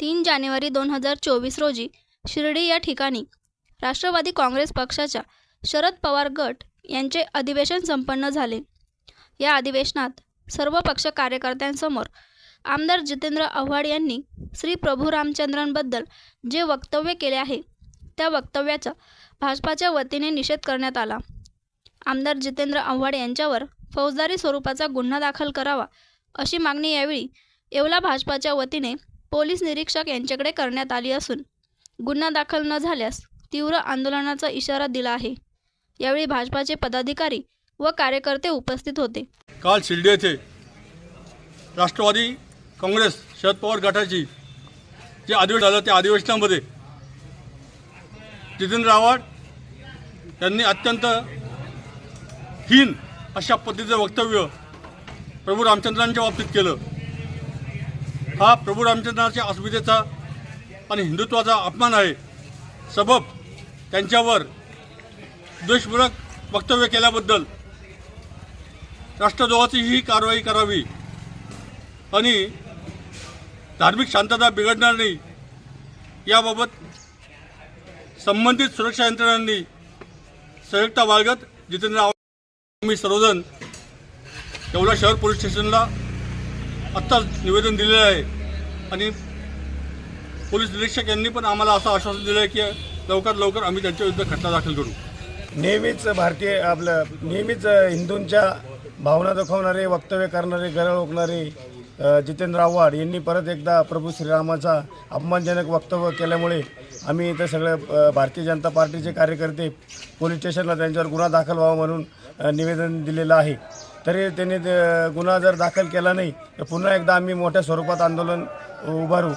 तीन जानेवारी दोन हजार चोवीस रोजी शिर्डी या ठिकाणी राष्ट्रवादी काँग्रेस पक्षाच्या शरद पवार गट यांचे अधिवेशन संपन्न झाले. या अधिवेशनात सर्व पक्ष कार्यकर्त्यांसमोर आमदार जितेंद्र आव्हाड यांनी श्री प्रभू रामचंद्रांबद्दल जे वक्तव्य केले आहे त्या वक्तव्याचा भाजपाच्या वतीने निषेध करण्यात आला. आमदार जितेंद्र आव्हाड यांच्यावर फौजदारी स्वरूपाचा गुन्हा दाखल करावा अशी मागणी यावेळी येवला भाजपाच्या वतीने पोलीस निरीक्षक यांच्याकडे करण्यात आली असून गुन्हा दाखल न झाल्यास तीव्र आंदोलनाचा इशारा दिला आहे. यावेळी भाजपाचे पदाधिकारी व कार्यकर्ते उपस्थित होते. काल शिर्डी येथे राष्ट्रवादी काँग्रेस शरद पवार गटाची जे अधिवेशन झालं त्या अधिवेशनामध्ये जितेंद्र आव्हाड यांनी अत्यंत हीन अशा पद्धतीचं वक्तव्य प्रभू रामचंद्रांच्या बाबतीत केलं. हा प्रभू रामचंद्रांच्या अस्मितेचा आणि हिंदुत्वाचा अपमान आहे. सबब त्यांच्यावर द्वेषपूरक वक्तव्य केल्याबद्दल राष्ट्रद्रोहाची ही कारवाई करावी आणि धार्मिक शांतता बिघडणार नाही याबाबत संबंधित सुरक्षा यंत्रणांनी संयुक्त बाळगत जितेंद्र मी सर्वजण येवला शहर पोलीस स्टेशनला आत्ताच निवेदन दिलेलं आहे. आणि पोलीस निरीक्षक यांनी पण आम्हाला असं आश्वासन दिलं आहे की लवकरात लवकर आम्ही त्यांच्याविरुद्ध खटला दाखल करू. नेहमीच भारतीय आपलं नेहमीच हिंदूंच्या भावना दुखवणारे वक्तव्य करणारे गरळ ओकणारे जितेंद्र आव्हाड यांनी परत एकदा प्रभू श्रीरामाचा अपमानजनक वक्तव्य केल्यामुळे आम्ही इथं सगळे भारतीय जनता पार्टीचे कार्यकर्ते पोलीस स्टेशनला त्यांच्यावर गुन्हा दाखल व्हावा म्हणून निवेदन दिलेलं आहे. तरी त्यांनी गुन्हा जर दाखल केला नाही तर पुन्हा एकदा आम्ही मोठ्या स्वरूपात आंदोलन उभारू.